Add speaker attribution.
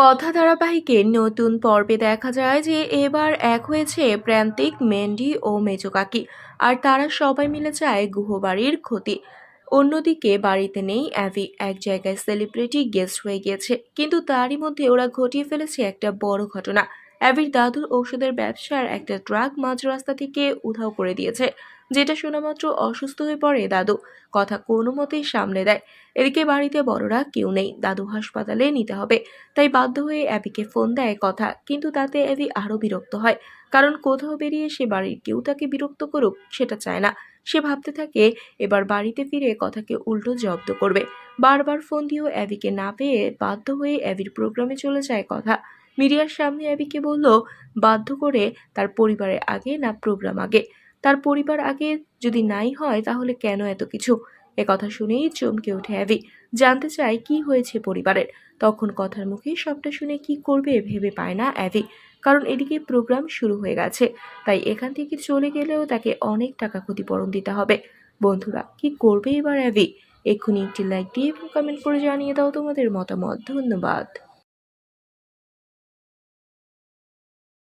Speaker 1: কথা ধারাবাহিকে নতুন পর্বে দেখা যায় যে এবার এক হয়েছে প্রান্তিক, মেন্ডি ও মেজকাকি আর তারা সবাই মিলে চায় গুহবাড়ির ক্ষতি। অন্যদিকে বাড়িতে নেই অ্যাভি, এক জায়গায় সেলিব্রিটি গেস্ট হয়ে গিয়েছে, কিন্তু তারই মধ্যে ওরা ঘটিয়ে ফেলেছে একটা বড় ঘটনা। অ্যাভির দাদুর ঔষধের ব্যবসার একটা ট্রাক মাঝ রাস্তা থেকে উধাও করে দিয়েছে, যেটা শোনা মাত্র অসুস্থ হয়ে পড়ে দাদু। কথা কোনো মতেই সামলে দেয়। এদিকে বাড়িতে বড়রা কেউ নেই, দাদু হাসপাতালে নিতে হবে। তাই বাধ্য হয়ে অ্যাবিকে ফোন দেয় কথা, কিন্তু তাতে অ্যাবি আরও বিরক্ত হয়। কারণ কোথাও বেরিয়ে সে বাড়ির কেউ তাকে বিরক্ত করুক, সেটা চায় না। সে ভাবতে থাকে, এবার বাড়িতে ফিরে কথাকে উল্টো জব্দ করবে। বারবার ফোন দিয়েও অ্যাবিকে না পেয়ে বাধ্য হয়ে অ্যাবির প্রোগ্রামে চলে যায় কথা। মিডিয়ার সামনে অ্যাবিকে বলল, বাধ্য করে তার পরিবারের আগে না প্রোগ্রাম আগে? তার পরিবার আগে যদি নাই হয় তাহলে কেন এত কিছু? এ কথা শুনেই চমকে ওঠে অ্যাবি। জানতে চায় কি হয়েছে পরিবারের। তখন কথার মুখে সবটা শুনে কি করবে ভেবে পায় না অ্যাভি কারণ এদিকে প্রোগ্রাম শুরু হয়ে গেছে। তাই এখান থেকে চলে গেলেও তাকে অনেক টাকা ক্ষতিপূরণ দিতে হবে। বন্ধুরা, কি করবে এবার অ্যাভি এক্ষুনি একটি লাইক দিয়ে এবং কমেন্ট করে জানিয়ে দাও তোমাদের মতামত। ধন্যবাদ।